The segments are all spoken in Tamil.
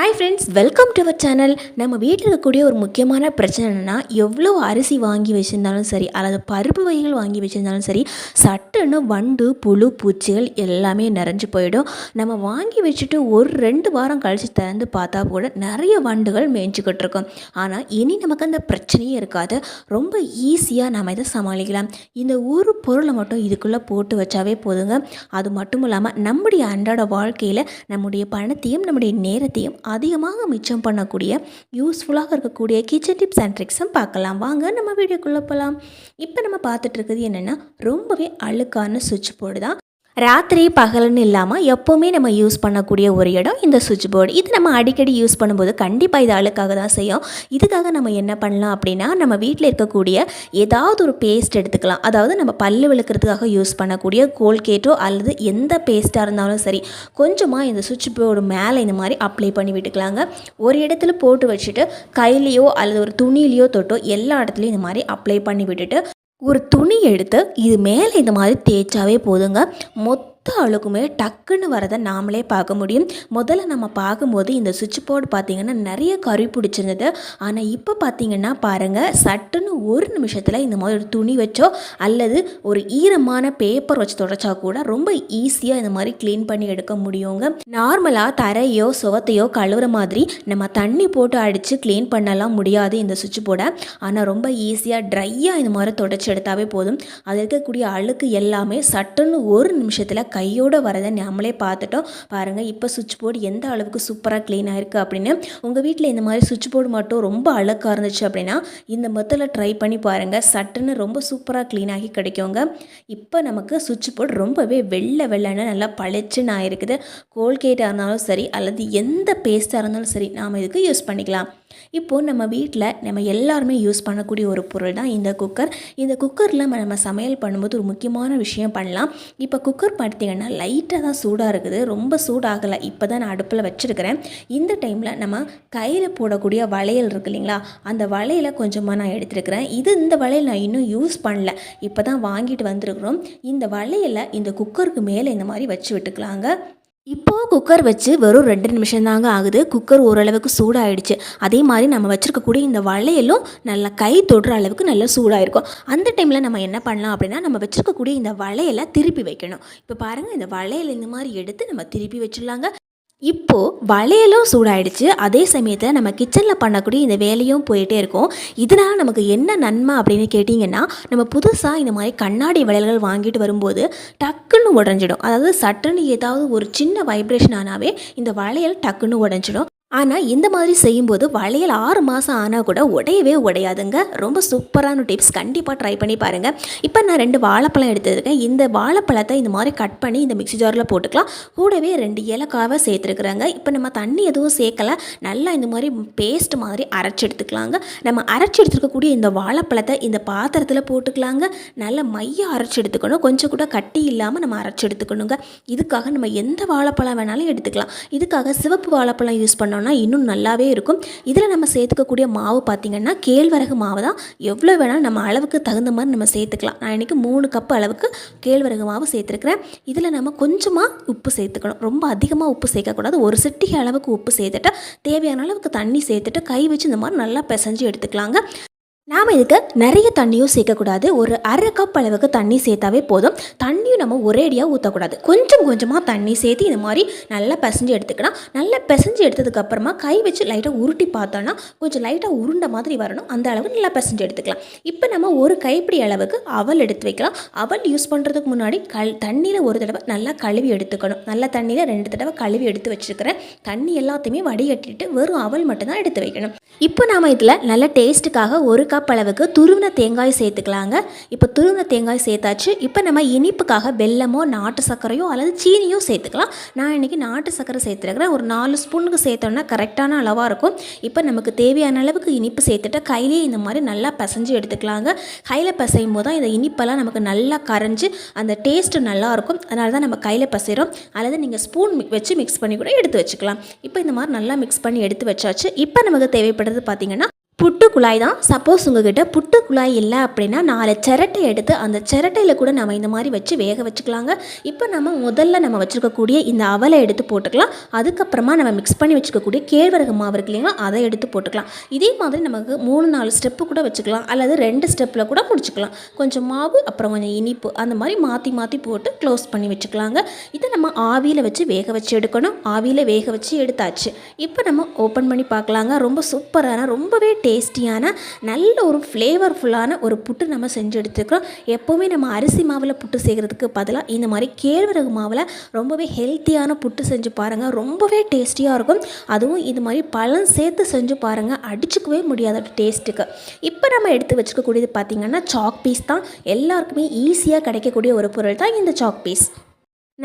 Hi friends welcome to our channel நம்ம வீட்டில் இருக்கக்கூடிய ஒரு முக்கியமான பிரச்சனை என்னென்னா எவ்வளோ அரிசி வாங்கி வச்சுருந்தாலும் சரி அல்லது பருப்பு வகைகள் வாங்கி வச்சுருந்தாலும் சரி சட்டுன்னு வண்டு புழு பூச்சிகள் எல்லாமே நிறைஞ்சு போயிடும். நம்ம வாங்கி வச்சுட்டு ஒரு ரெண்டு வாரம் கழித்து திறந்து பார்த்தா கூட நிறைய வண்டுகள் மேய்ஞ்சிக்கிட்டு இருக்கும். ஆனால் இனி நமக்கு அந்த பிரச்சனையே இருக்காது. ரொம்ப ஈஸியாக நம்ம இதை சமாளிக்கலாம். இந்த ஒரு பொருளை மட்டும் இதுக்குள்ளே போட்டு வச்சாவே போதுங்க. அது மட்டும் இல்லாமல் நம்முடைய அன்றாட வாழ்க்கையில் நம்முடைய பணத்தையும் நம்முடைய நேரத்தையும் அதிகமாக மிச்சம் பண்ணக்கூடிய யூஸ்ஃபுல்லாக இருக்கக்கூடிய கிச்சன் டிப்ஸ் அண்ட் ட்ரிக்ஸும் பார்க்கலாம். வாங்க நம்ம வீடியோக்குள்ளே போகலாம் இப்போ நம்ம பார்த்துட்டு இருக்கிறது என்னென்னா ரொம்பவே அழுக்கான சுவிட்ச் போர்டு தான். ராத்திரி பகல்னு இல்லாமல் எப்போவுமே நம்ம யூஸ் பண்ணக்கூடிய ஒரு இடம் இந்த சுவிட்ச் போர்டு இது நம்ம அடிக்கடி யூஸ் பண்ணும்போது கண்டிப்பாக இது அழுக்காக தான் செய்யும். இதுக்காக நம்ம என்ன பண்ணலாம் அப்படின்னா நம்ம வீட்டில் இருக்கக்கூடிய ஏதாவது ஒரு பேஸ்ட் எடுத்துக்கலாம். அதாவது நம்ம பல்லு விளக்குறதுக்காக யூஸ் பண்ணக்கூடிய கோல்கேட்டோ அல்லது எந்த பேஸ்ட்டாக இருந்தாலும் சரி கொஞ்சமாக இந்த சுவிட்ச் போர்டு மேலே இந்த மாதிரி அப்ளை பண்ணி விட்டுக்கலாங்க. ஒரு இடத்துல போட்டு வச்சுட்டு கையிலையோ அல்லது ஒரு துணியிலையோ தொட்டோ எல்லா இடத்துலையும் இந்த மாதிரி அப்ளை பண்ணி விட்டுட்டு ஒரு துணி எடுத்து இது மேலே இந்த மாதிரி தேய்ச்சாவே போதுங்க. மொத்த அழுக்குமே டக்குன்னு வரதை நாமளே பார்க்க முடியும். முதல்ல நம்ம பார்க்கும்போது இந்த சுவிட்ச் போர்டு பார்த்திங்கன்னா நிறைய கறி பிடிச்சிருந்தது. ஆனால் இப்போ பார்த்திங்கன்னா பாருங்கள் சட்டுன்னு ஒரு நிமிஷத்தில் இந்த மாதிரி ஒரு துணி வச்சோ அல்லது ஒரு ஈரமான பேப்பர் வச்சு தொடச்சா கூட ரொம்ப ஈஸியாக இந்த மாதிரி க்ளீன் பண்ணி எடுக்க முடியுங்க. நார்மலாக தரையோ சுவத்தையோ கழுவுற மாதிரி நம்ம தண்ணி போட்டு அடித்து க்ளீன் பண்ணலாம் முடியாது இந்த சுவிட்ச் போர்டை ஆனால் ரொம்ப ஈஸியாக ட்ரையாக இந்த மாதிரி தொடச்சி எடுத்தாவே போதும். அதில் இருக்கக்கூடிய அழுக்கு எல்லாமே சட்டுன்னு ஒரு நிமிஷத்தில் கையோடு வரதை நாமளே பார்த்துட்டோம். பாருங்கள் இப்போ சுவிட்ச் போர்டு எந்த அளவுக்கு சூப்பராக க்ளீன் ஆயிருக்கு அப்படின்னு. உங்கள் வீட்டில் இந்த மாதிரி சுவிட்ச் போர்டு மட்டும் ரொம்ப அழகாக இருந்துச்சு அப்படின்னா இந்த மெத்தடில் ட்ரை பண்ணி பாருங்கள் சட்டுன்னு ரொம்ப சூப்பராக க்ளீன் ஆகி கிடைக்குங்க. இப்போ நமக்கு சுவிட்ச் போர்டு ரொம்பவே வெள்ளை வெள்ளைன்னு நல்லா பளிச்சுன்னு ஆயிருக்குது. கோல்கேட்டாக இருந்தாலும் சரி அல்லது எந்த பேஸ்ட்டாக இருந்தாலும் சரி நாம் இதுக்கு யூஸ் பண்ணிக்கலாம். இப்போது நம்ம வீட்டில் நம்ம எல்லாருமே யூஸ் பண்ணக்கூடிய ஒரு பொருள் தான் இந்த குக்கர். இந்த குக்கரில் நம்ம சமையல் பண்ணும்போது ஒரு முக்கியமான விஷயம் பண்ணலாம். இப்போ குக்கர் பார்த்தீங்கன்னா லைட்டாக தான் சூடாக இருக்குது. ரொம்ப சூடாகலை. இப்போ தான் நான் அடுப்பில் வச்சுருக்கிறேன். இந்த டைமில் நம்ம கையில் போடக்கூடிய வளையல் இருக்கு இல்லைங்களா? அந்த வளையலை கொஞ்சமாக நான் எடுத்துருக்கிறேன். இது இந்த வளையல் நான் இன்னும் யூஸ் பண்ணல. இப்போ தான் வாங்கிட்டு வந்திருக்கிறோம். இந்த வளையலை இந்த குக்கருக்கு மேலே இந்த மாதிரி வச்சு விட்டுக்கலாங்க. இப்போது குக்கர் வச்சு வெறும் ரெண்டு நிமிஷம் தாங்க ஆகுது. குக்கர் ஓரளவுக்கு சூடாயிடுச்சு. அதே மாதிரி நம்ம வச்சுருக்கக்கூடிய இந்த வளையலும் நல்லா கை தொடுற அளவுக்கு நல்லா சூடாயிருக்கும். அந்த டைமில் நம்ம என்ன பண்ணலாம் அப்படின்னா நம்ம வச்சுருக்கக்கூடிய இந்த வளையலை திருப்பி வைக்கணும். இப்போ பாருங்கள் இந்த வளையல் இந்த மாதிரி எடுத்து நம்ம திருப்பி வச்சிடலாங்க. இப்போது வளையலும் சூடாயிடுச்சு. அதே சமயத்தில் நம்ம கிச்சனில் பண்ணக்கூடிய இந்த வேலையும் போயிட்டே இருக்கும். இதனால் நமக்கு என்ன நன்மை அப்படின்னு கேட்டிங்கன்னா நம்ம புதுசாக இந்த மாதிரி கண்ணாடி வளையல்கள் வாங்கிட்டு வரும்போது டக்குன்னு உடஞ்சிடும். அதாவது சட்டுன்னு ஏதாவது ஒரு சின்ன வைப்ரேஷன் ஆனாவே இந்த வளையல் டக்குன்னு உடஞ்சிடும். ஆனால் இந்த மாதிரி செய்யும்போது வளையல் ஆறு மாதம் ஆனால் கூட உடையவே உடையாதுங்க. ரொம்ப சூப்பரான டிப்ஸ். கண்டிப்பாக ட்ரை பண்ணி பாருங்கள் இப்போ நான் ரெண்டு வாழைப்பழம் எடுத்துருக்கேன். இந்த வாழைப்பழத்தை இந்த மாதிரி கட் பண்ணி இந்த மிக்ஸி ஜாரில் போட்டுக்கலாம். கூடவே ரெண்டு ஏலக்காவை சேர்த்துருக்குறாங்க. இப்போ நம்ம தண்ணி எதுவும் சேர்க்கல. நல்லா இந்த மாதிரி பேஸ்ட் மாதிரி அரைச்சி எடுத்துக்கலாங்க. நம்ம அரைச்சி எடுத்துருக்கக்கூடிய இந்த வாழைப்பழத்தை இந்த பாத்திரத்தில் போட்டுக்கலாங்க. நல்லா மைய அரைச்சி எடுத்துக்கணும். கொஞ்சம் கூட கட்டி இல்லாமல் நம்ம அரைச்சி எடுத்துக்கணுங்க. இதுக்காக நம்ம எந்த வாழைப்பழம் வேணாலும் எடுத்துக்கலாம். இதுக்காக சிவப்பு வாழைப்பழம் யூஸ் பண்ணோம் பண்ணோம்னா இன்னும் நல்லாவே இருக்கும். இதில் நம்ம சேர்த்துக்கக்கூடிய மாவு பார்த்திங்கன்னா கேழ்வரகு மாவு தான். எவ்வளோ வேணாலும் நம்ம அளவுக்கு தகுந்த மாதிரி நம்ம சேர்த்துக்கலாம். நான் இன்றைக்கி மூணு கப் அளவுக்கு கேழ்வரகு மாவு சேர்த்துருக்குறேன். இதில் நம்ம கொஞ்சமாக உப்பு சேர்த்துக்கணும். ரொம்ப அதிகமாக உப்பு சேர்க்கக்கூடாது. ஒரு சிட்டிகை அளவுக்கு உப்பு சேர்த்துட்டு தேவையான அளவுக்கு தண்ணி சேர்த்துட்டு கை வச்சு இந்த மாதிரி நல்லா பிசைஞ்சு எடுத்துக்கலாங்க. நாம் இதுக்கு நிறைய தண்ணியும் சேர்க்கக்கூடாது. ஒரு அரை கப் அளவுக்கு தண்ணி சேர்த்தாவே போதும். தண்ணியும் நம்ம ஒரேடியாக ஊற்றக்கூடாது கொஞ்சம் கொஞ்சமாக தண்ணி சேர்த்து இந்த மாதிரி நல்லா பிசைஞ்சு எடுத்துக்கலாம். நல்லா பிசைஞ்சு எடுத்ததுக்கப்புறமா கை வச்சு லைட்டாக உருட்டி பார்த்தோன்னா கொஞ்சம் லைட்டாக உருண்ட மாதிரி வரணும். அந்த அளவு நல்லா பிசைஞ்சு எடுத்துக்கலாம். இப்போ நம்ம ஒரு கைப்பிடி அளவுக்கு அவல் எடுத்து வைக்கலாம். அவல் யூஸ் பண்ணுறதுக்கு முன்னாடி கல் தண்ணியில் ஒரு தடவை நல்லா கழுவி எடுத்துக்கணும். நல்ல தண்ணியில் ரெண்டு தடவை கழுவி எடுத்து வச்சுருக்கிறேன். தண்ணி எல்லாத்தையுமே வடிகட்டிட்டு வெறும் அவல் மட்டும்தான் எடுத்து வைக்கணும். இப்போ நாம் இதில் நல்ல டேஸ்ட்டுக்காக ஒரு கப் அளவுக்கு துருவின தேங்காய் சேர்த்துக்கலாங்க. இப்போ துருவின தேங்காய் சேர்த்தாச்சு. இப்போ நம்ம இனிப்புக்காக வெல்லமோ நாட்டு சர்க்கரையோ அல்லது சீனியோ சேர்த்துக்கலாம். நான் இன்றைக்கி நாட்டு சர்க்கரை சேர்த்துருக்கிறேன். ஒரு நாலு ஸ்பூனுக்கு சேர்த்தோன்னா கரெக்டான அளவாக இருக்கும். இப்போ நமக்கு தேவையான அளவுக்கு இனிப்பு சேர்த்துட்டு கையிலேயே இந்த மாதிரி நல்லா பிசைஞ்சு எடுத்துக்கலாங்க. கையில் பிசையும் போது தான் இந்த இனிப்பெல்லாம் நமக்கு நல்லா கரைஞ்சி அந்த டேஸ்ட்டு நல்லாயிருக்கும் அதனால தான் நம்ம கையில் பிசைகிறோம் அல்லது நீங்கள் ஸ்பூன் வச்சு மிக்ஸ் பண்ணி கூட எடுத்து வச்சுக்கலாம். இப்போ இந்த மாதிரி நல்லா மிக்ஸ் பண்ணி எடுத்து வச்சாச்சு. இப்போ நமக்கு தேவைப்படுறது பார்த்திங்கன்னா புட்டு குழாய் தான். சப்போஸ் உங்ககிட்ட புட்டு குழாய் இல்லை அப்படின்னா நாலு சிரட்டை எடுத்து அந்த சிரட்டையில் கூட நம்ம இந்த மாதிரி வச்சு வேக வச்சுக்கலாங்க. இப்போ நம்ம முதல்ல நம்ம வச்சுருக்கக்கூடிய இந்த அவலை எடுத்து போட்டுக்கலாம். அதுக்கப்புறமா நம்ம மிக்ஸ் பண்ணி வச்சுக்கக்கூடிய கேழ்வரகு மாவு இருக்கு இல்லைங்களா அதை எடுத்து போட்டுக்கலாம். இதே மாதிரி நமக்கு மூணு நாலு ஸ்டெப்பு கூட வச்சுக்கலாம். அல்லது ரெண்டு ஸ்டெப்பில் கூட முடிச்சுக்கலாம். கொஞ்சம் மாவு அப்புறம் கொஞ்சம் இனிப்பு அந்த மாதிரி மாற்றி மாற்றி போட்டு க்ளோஸ் பண்ணி வச்சுக்கலாங்க. இதை நம்ம ஆவியில் வச்சு வேக வச்சு எடுக்கணும். ஆவியில் வேக வச்சு எடுத்தாச்சு. இப்போ நம்ம ஓப்பன் பண்ணி பார்க்கலாங்க. ரொம்ப சூப்பரான ரொம்பவே டேஸ்டியான நல்ல ஒரு ஃப்ளேவர்ஃபுல்லான ஒரு புட்டு நம்ம செஞ்சு எடுத்துக்கிறோம் எப்போவுமே நம்ம அரிசி மாவில் புட்டு செய்கிறதுக்கு பதிலாக இந்த மாதிரி கேழ்வரகு மாவில் ரொம்பவே ஹெல்த்தியான புட்டு செஞ்சு பாருங்கள் ரொம்பவே டேஸ்டியாக இருக்கும். அதுவும் இது மாதிரி பழம் சேர்த்து செஞ்சு பாருங்கள் அடிச்சுக்கவே முடியாத டேஸ்ட்டுக்கு. இப்போ நம்ம எடுத்து வச்சுக்கக்கூடியது பார்த்திங்கன்னா சாக் பீஸ் தான். எல்லாருக்குமே ஈஸியாக கிடைக்கக்கூடிய ஒரு பொருள் தான் இந்த சாக் பீஸ்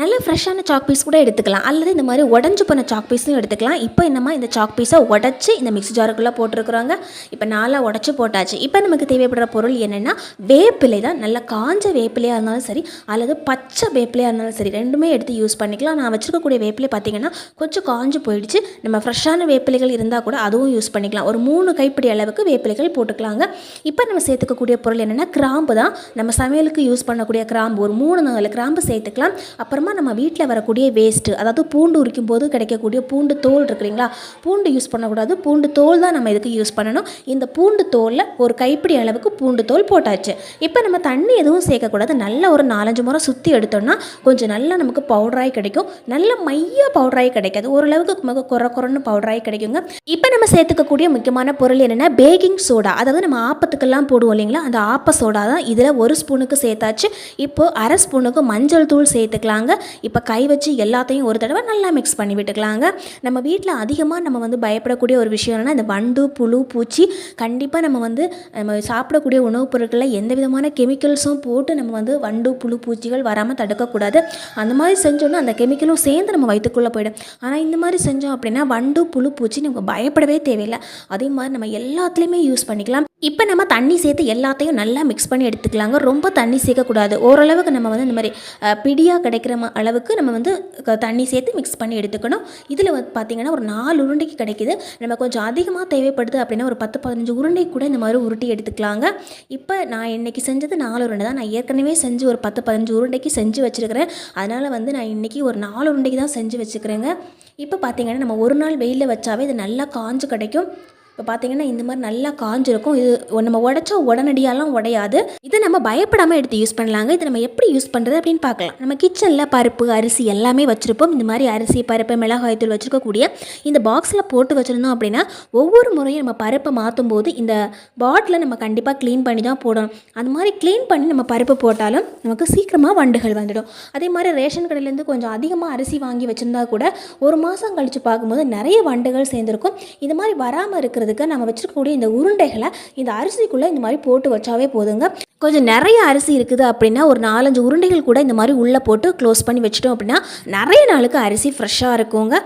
நல்ல ஃப்ரெஷ்ஷான சாக் பீஸ் கூட எடுத்துக்கலாம். அல்லது இந்த மாதிரி உடஞ்சி போன சாக் பீஸும் எடுத்துக்கலாம். இப்போ என்னம்மா இந்த சாக் பீஸை உடச்சி இந்த மிக்ஸி ஜாருக்குள்ளே போட்டிருக்கிறாங்க. இப்போ நாளாக உடச்சி போட்டாச்சு. இப்போ நமக்கு தேவைப்படுற பொருள் என்னென்னா வேப்பிலை தான். நல்ல காஞ்ச வேப்பிலையாக இருந்தாலும் சரி அல்லது பச்சை வேப்பிலையாக இருந்தாலும் சரி ரெண்டுமே எடுத்து யூஸ் பண்ணிக்கலாம். நான் வச்சுருக்கக்கூடிய வேப்பிலை பார்த்திங்கன்னா கொஞ்சம் காஞ்சு போயிடுச்சு. நம்ம ஃப்ரெஷ்ஷான வேப்பிலைகள் இருந்தால் கூட அதுவும் யூஸ் பண்ணிக்கலாம். ஒரு மூணு கைப்பிடி அளவுக்கு வேப்பிலைகள் போட்டுக்கலாங்க. இப்போ நம்ம சேர்த்துக்கக்கூடிய பொருள் என்னென்னா கிராம்பு தான். நம்ம சமையலுக்கு யூஸ் பண்ணக்கூடிய கிராம்பு. ஒரு மூணு நாலு கிராம்பு சேர்த்துக்கலாம். அப்புறமா நம்ம வீட்டில் வரக்கூடிய வேஸ்ட்டு அதாவது பூண்டு உரிக்கும் போது கிடைக்கக்கூடிய பூண்டு தோல் இருக்கு இல்லைங்களா? பூண்டு யூஸ் பண்ணக்கூடாது. பூண்டு தோல் தான் நம்ம இதுக்கு யூஸ் பண்ணணும். இந்த பூண்டு தோலில் ஒரு கைப்பிடி அளவுக்கு பூண்டு தோல் போட்டாச்சு. இப்போ நம்ம தண்ணி எதுவும் சேர்க்கக்கூடாது. நல்ல ஒரு நாலஞ்சு முறை சுற்றி எடுத்தோம்னா கொஞ்சம் நல்லா நமக்கு பவுடராகி கிடைக்கும். நல்ல மைய பவுடராகி கிடைக்காது. ஓரளவுக்கு நமக்கு குறை குறைன்னு பவுடராகி கிடைக்குங்க. இப்போ நம்ம சேர்த்துக்கக்கூடிய முக்கியமான பொருள் என்னென்னா பேக்கிங் சோடா அதாவது நம்ம ஆப்பத்துக்கெல்லாம் போடுவோம் இல்லைங்களா? அந்த ஆப்ப சோடா தான் இதில் ஒரு ஸ்பூனுக்கு சேர்த்தாச்சு. இப்போது அரை ஸ்பூனுக்கு மஞ்சள் தூள் சேர்த்துக்கலாங்க. இப்போ கை வச்சு எல்லாத்தையும் ஒரு தடவை நல்லா மிக்ஸ் பண்ணி விட்டுக்கலாங்க. நம்ம வீட்டில் அதிகமாக நம்ம வந்து பயப்படக்கூடிய ஒரு விஷயம் என்னன்னா இந்த வண்டு புழு பூச்சி கண்டிப்பாக நம்ம வந்து நம்ம சாப்பிடக்கூடிய உணவுப் பொருட்களில் எந்த விதமான கெமிக்கல்ஸும் போட்டு நம்ம வந்து வண்டு புழு பூச்சிகள் வராமல் தடுக்கக்கூடாது. அந்த மாதிரி செஞ்சோன்னா அந்த கெமிக்கலும் சேர்ந்து நம்ம வயிற்றுக்குள்ளே போயிடும். ஆனால் இந்த மாதிரி செஞ்சோம் அப்படின்னா வண்டு புழு பூச்சி நமக்கு பயப்படவே தேவையில்லை. அதே மாதிரி நம்ம எல்லாத்துலேயுமே யூஸ் பண்ணிக்கலாம். இப்போ நம்ம தண்ணி சேர்த்து எல்லாத்தையும் நல்லா மிக்ஸ் பண்ணி எடுத்துக்கலாங்க. ரொம்ப தண்ணி சேர்க்கக்கூடாது. ஓரளவுக்கு நம்ம வந்து இந்த மாதிரி பிடியாக கிடைக்கிற அளவுக்கு நம்ம வந்து க- தண்ணி சேர்த்து மிக்ஸ் பண்ணி எடுத்துக்கணும். இதில் வந்து பார்த்திங்கன்னா ஒரு நாலு உருண்டைக்கு கிடைக்குது. நம்ம கொஞ்சம் அதிகமாக தேவைப்படுது அப்படின்னா ஒரு பத்து பதினஞ்சு உருண்டை கூட இந்த மாதிரி உருட்டி எடுத்துக்கலாங்க. இப்போ நான் இன்னைக்கு செஞ்சது நாலு உருண்டை தான். நான் ஏற்கனவே செஞ்சு ஒரு பத்து பதினஞ்சு உருண்டைக்கு செஞ்சு வச்சுருக்கிறேன். அதனால் வந்து நான் இன்றைக்கி ஒரு நாலு உருண்டைக்கு தான் செஞ்சு வச்சுக்கிறேங்க இப்போ பார்த்திங்கன்னா நம்ம ஒரு நாள் வெயிலில் வச்சாவே இது நல்லா காஞ்சு கிடைக்கும். இப்போ பார்த்தீங்கன்னா இந்த மாதிரி நல்லா காஞ்சிருக்கும். இது நம்ம உடச்சா உடனடியாலாம் உடையாது. இதை நம்ம பயப்படாமல் எடுத்து யூஸ் பண்ணலாங்க. இதை நம்ம எப்படி யூஸ் பண்ணுறது அப்படின்னு பார்க்கலாம். நம்ம கிச்சனில் பருப்பு அரிசி எல்லாமே வச்சுருப்போம். இந்த மாதிரி அரிசி பருப்பு மிளகாய் தூள் வச்சுருக்கக்கூடிய இந்த பாக்ஸில் போட்டு வச்சுருந்தோம் அப்படின்னா ஒவ்வொரு முறையும் நம்ம பருப்பை மாற்றும் போது இந்த பாட்டில் நம்ம கண்டிப்பாக க்ளீன் பண்ணி தான் போடணும். அந்த மாதிரி க்ளீன் பண்ணி நம்ம பருப்பு போட்டாலும் நமக்கு சீக்கிரமாக வண்டுகள் வந்துடும். அதே மாதிரி ரேஷன் கடையிலேருந்து கொஞ்சம் அதிகமாக அரிசி வாங்கி வச்சுருந்தா கூட ஒரு மாதம் கழித்து பார்க்கும்போது நிறைய வண்டுகள் சேர்ந்துருக்கும். இது மாதிரி வராமல் பண்ணுறதுக்கு நம்ம வச்சுருக்கக்கூடிய இந்த உருண்டைகளை இந்த அரிசிக்குள்ளே இந்த மாதிரி போட்டு வச்சாவே போதுங்க. கொஞ்சம் நிறைய அரிசி இருக்குது அப்படின்னா ஒரு நாலஞ்சு உருண்டைகள் கூட இந்த மாதிரி உள்ளே போட்டு க்ளோஸ் பண்ணி வச்சிட்டோம் அப்படின்னா நிறைய நாளுக்கு அரிசி ஃப்ரெஷ்ஷாக இருக்குங்க.